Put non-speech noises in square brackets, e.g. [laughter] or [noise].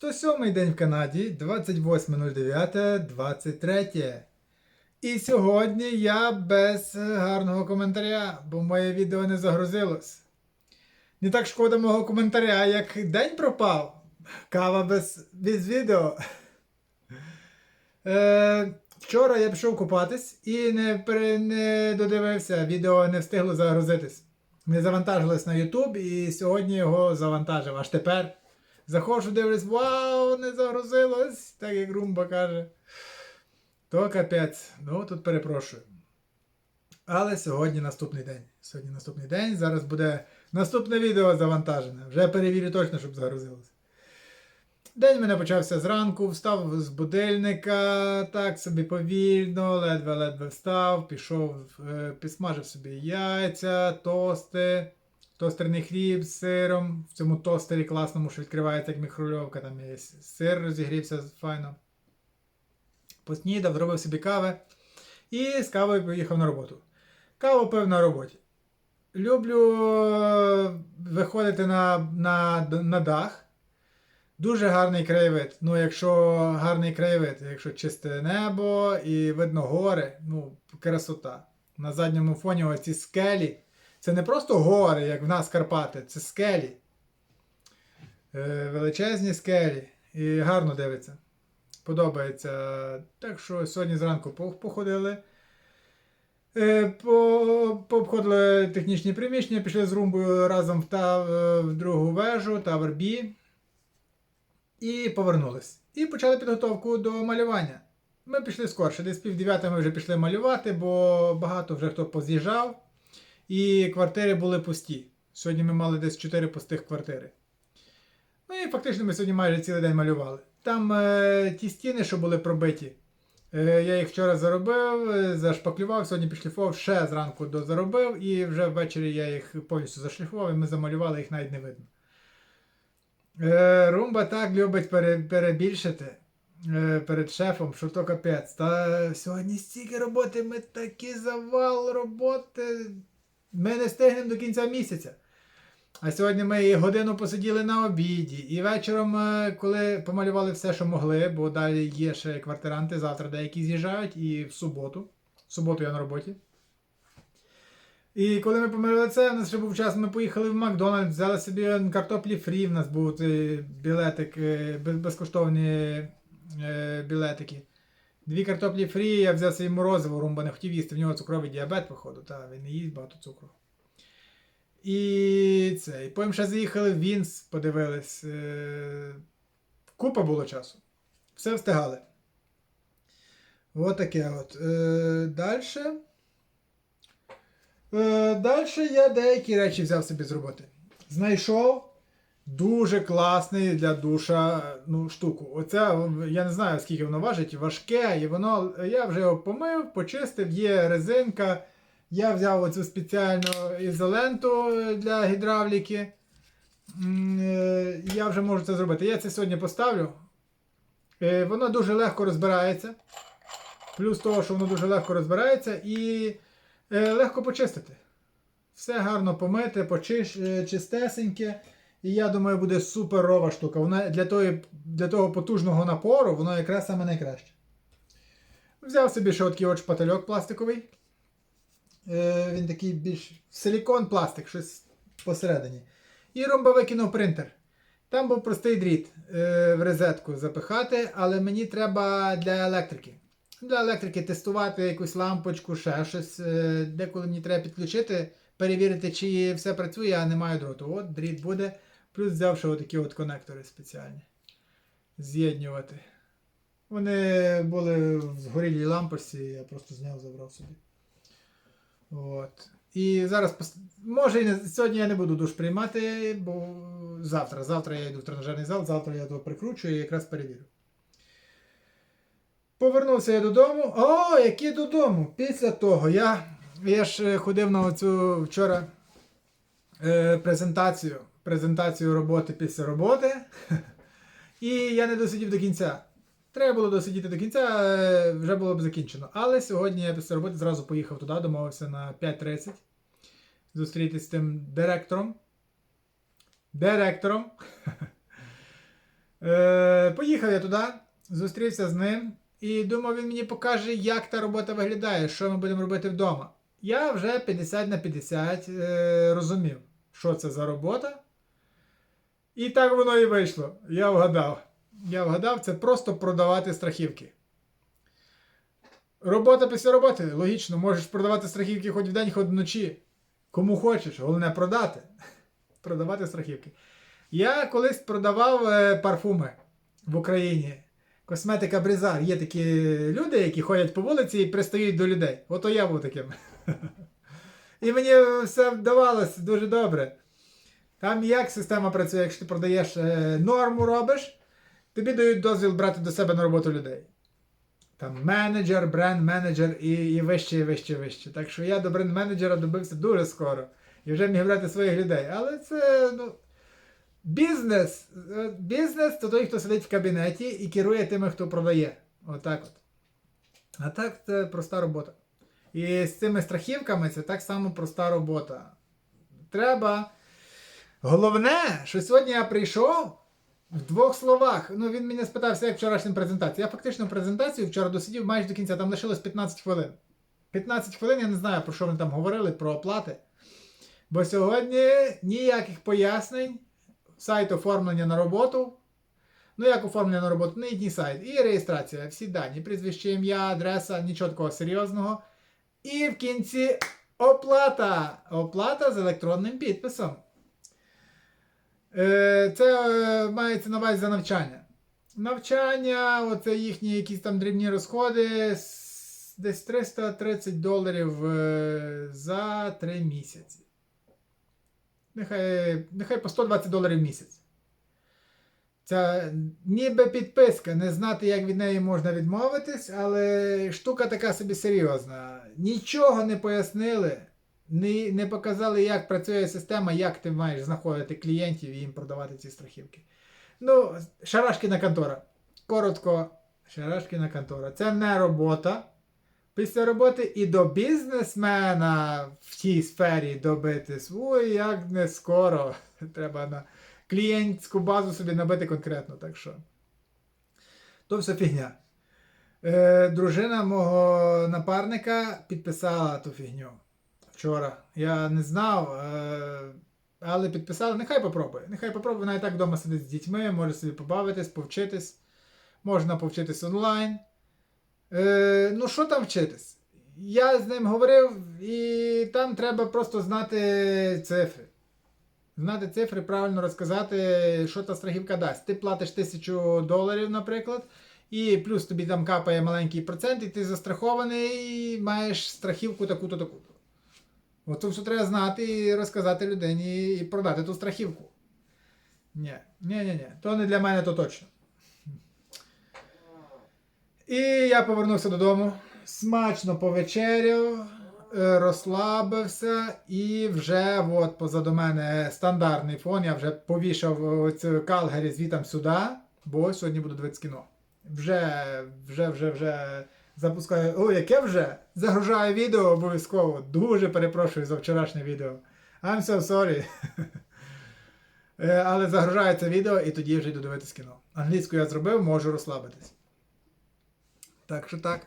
107 день в Канаді, 28.09.23. І сьогодні я без гарного коментаря, бо моє відео не загрузилось. Не так шкода мого коментаря, як день пропав. Кава без, без відео. Е, вчора я пішов купатись і не, пере- не додивився, відео не встигло загрузитись. Не завантажилось на YouTube і сьогодні його завантажив. Аж тепер заходжу, дивлюсь, вау, не загрузилось, так як Румба каже. То капець. Ну тут перепрошую. Але сьогодні наступний день. Сьогодні наступний день. Зараз буде наступне відео завантажене. Вже перевірю точно, щоб загрузилось. День мене почався зранку, встав з будильника, так собі повільно, ледве-ледве встав, пішов, е, підсмажив собі яйця, тости, тостерний хліб з сиром. В цьому тостері класному, що відкривається як мікрольовка, там є сир розігрівся файно. Поснідав, зробив собі кави і з кавою поїхав на роботу. Каву пив на роботі. Люблю е, виходити на, на, на дах. Дуже гарний краєвид. Ну, якщо гарний краєвид, якщо чисте небо і видно гори, ну, красота. На задньому фоні оці скелі. Це не просто гори, як в нас Карпати, це скелі. Е, величезні скелі. І гарно дивиться. Подобається. Так що сьогодні зранку походили. Е, по- Пообходили технічні приміщення, пішли з румбою разом в, та, е, в другу вежу, Tower B. І повернулись. І почали підготовку до малювання. Ми пішли скорше, десь пів дев'ятої ми вже пішли малювати, бо багато вже хто поз'їжджав, і квартири були пусті. Сьогодні ми мали десь 4 пустих квартири. Ну і фактично ми сьогодні майже цілий день малювали. Там е, ті стіни, що були пробиті, е, я їх вчора заробив, е, зашпаклював, сьогодні підшліфував, ще зранку дозаробив, і вже ввечері я їх повністю зашліфував, і ми замалювали, їх навіть не видно. Е, Румба так любить пере, перебільшити е, перед шефом, що то капець. Та сьогодні стільки роботи, ми такий завал роботи. Ми не встигнемо до кінця місяця. А сьогодні ми і годину посиділи на обіді, і вечором, е, коли помалювали все, що могли, бо далі є ще квартиранти, завтра деякі з'їжджають, і в суботу. В суботу я на роботі. І коли ми помирили це, у нас ще був час, ми поїхали в Макдональдс, взяли собі картоплі фрі, в нас був білетик, е, безкоштовні е, білетики. Дві картоплі фрі, я взяв собі морозиво, румба не хотів їсти, в нього цукровий діабет, походу, та він не їсть багато цукру. І це. І потім ще заїхали в Вінс, подивились. Е, Купа було часу. Все встигали. От таке от. Е, Далі. Е, Далі я деякі речі взяв собі з роботи. Знайшов дуже класний для душа ну, штуку. Оце я не знаю, скільки воно важить, важке, і воно. Я вже його помив, почистив, є резинка. Я взяв оцю спеціальну ізоленту для гідравліки. Е, Я вже можу це зробити. Я це сьогодні поставлю. Е, Воно дуже легко розбирається. Плюс того, що воно дуже легко розбирається і е, легко почистити. Все гарно помити, почиш, е, чистесеньке. І я думаю, буде суперова штука. Вона для, тої, для того потужного напору, воно якраз саме найкраще. Взяв собі ще такий от шпательок пластиковий. Е, він такий більш силікон пластик, щось посередині. І ромба викинув принтер. Там був простий дріт е, в розетку запихати, але мені треба для електрики. Для електрики тестувати якусь лампочку, ще щось. Е, деколи мені треба підключити, перевірити, чи все працює, а не маю дроту. От дріт буде. Плюс взяв ще отакі от конектори спеціальні. З'єднювати. Вони були в згорілій лампочці, я просто зняв, забрав собі. От. І зараз може і не сьогодні я не буду душ приймати, бо завтра. Завтра я йду в тренажерний зал, завтра я то прикручую і якраз перевірю. Повернувся я додому. О, який додому! Після того я, я ж е, ходив на оцю вчора е, презентацію. Презентацію роботи після роботи. [laughs] І я не досидів до кінця. Треба було досидіти до кінця, е, вже було б закінчено. Але сьогодні я після роботи зразу поїхав туди, домовився на 5.30 зустрітися з тим директором. Директором. [laughs] Е, поїхав я туди, зустрівся з ним і думав, він мені покаже, як та робота виглядає, що ми будемо робити вдома. Я вже 50 на 50 е, розумів, що це за робота. І так воно і вийшло. Я вгадав. Я вгадав, це просто продавати страхівки. Робота після роботи, логічно, можеш продавати страхівки хоч вдень, хоч вночі. Кому хочеш, головне продати. [laughs] Продавати страхівки. Я колись продавав е, парфуми в Україні. Косметика Брізар. Є такі люди, які ходять по вулиці і пристають до людей. Ото я був таким. [laughs] [laughs] І мені все вдавалося дуже добре. Там як система працює, якщо ти продаєш е, норму робиш, тобі дають дозвіл брати до себе на роботу людей. Там менеджер, бренд-менеджер і, і вище, і вище, і вище. Так що я до бренд-менеджера добився дуже скоро. І вже міг брати своїх людей. Але це, ну. Бізнес. Е, Бізнес це той, хто сидить в кабінеті і керує тими, хто продає. Отак от. А так це проста робота. І з цими страхівками це так само проста робота. Треба. Головне, що сьогодні я прийшов в двох словах. Ну, він мене спитався, як вчорашня презентація. Я фактично презентацію вчора досидів майже до кінця, там лишилось 15 хвилин. 15 хвилин я не знаю, про що вони там говорили, про оплати. Бо сьогодні ніяких пояснень, сайт оформлення на роботу. Ну, як оформлення на роботу, не їхній сайт. І реєстрація, всі дані, прізвище, ім'я, адреса, нічого такого серйозного. І в кінці оплата. Оплата з електронним підписом. Е, Це е, мається на увазі за навчання. Навчання, оце їхні якісь там дрібні розходи. Десь 330 доларів е, за 3 місяці. Нехай, нехай по 120 доларів в місяць. Це ніби підписка, не знати, як від неї можна відмовитись, але штука така собі серйозна. Нічого не пояснили, не, не показали, як працює система, як ти маєш знаходити клієнтів і їм продавати ці страхівки. Ну, шарашкіна контора. Коротко, шарашкіна контора. Це не робота. Після роботи і до бізнесмена в тій сфері добитись. Ой, як не скоро. [laughs] Треба на клієнтську базу собі набити конкретно. Так що. То все фігня. Е, дружина мого напарника підписала ту фігню вчора. Я не знав, е, але підписала. Нехай попробує. Нехай попробує. Вона і так вдома сидить з дітьми, може собі побавитись, повчитись. Можна повчитись онлайн. Е, ну, що там вчитись? Я з ним говорив, і там треба просто знати цифри. Знати цифри, правильно розказати, що та страхівка дасть. Ти платиш тисячу доларів, наприклад, і плюс тобі там капає маленький процент, і ти застрахований, і маєш страхівку таку-то таку-то. От це все треба знати і розказати людині і продати ту страхівку. Ні, ні, ні, ні. То не для мене, то точно. І я повернувся додому, смачно повечеряв, розслабився, і вже от позаду мене стандартний фон. Я вже повішав оцю Калгарі звітом сюди, бо сьогодні буду дивитися кіно. Вже, вже, вже, вже запускаю. О, яке вже? Загружаю відео обов'язково. Дуже перепрошую за вчорашнє відео. I'm so sorry. [laughs] Е, Але загружаю це відео і тоді вже йду дивитися кіно. Англійську я зробив, можу розслабитись. Так що так.